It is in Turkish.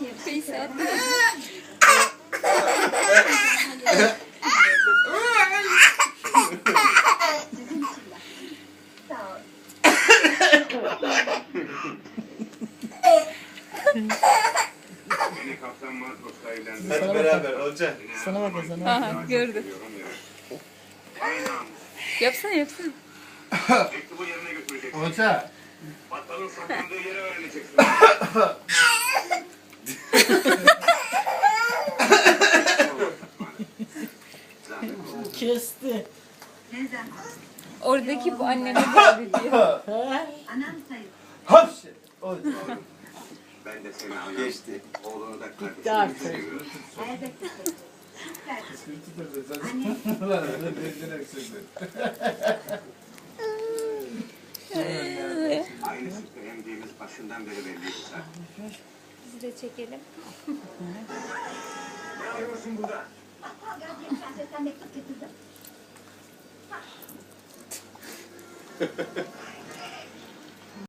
Yapıysa. Hadi beraber olacak. Sana bak sana. Aha. Aynen. Yapsana yapsana. Mektubu yerine götüreceksin. Olacak. Battalın saklandığı yeri öğreneceksin. Kesti. Teyzem, Oradaki bu anneme geldi diyor. Anam sayın. Hapşi. Olacak. Ben de seni anam. Geçti. Oğlunu da Gitti kardeşini artık. seviyorum. Elbette. Öksürdü. Aynı sütte emdiğimiz başından beri belliydi zaten. Bizi de çekelim. Ne arıyorsun burada? Gerçekten mektup getirdim. Ha ha ha.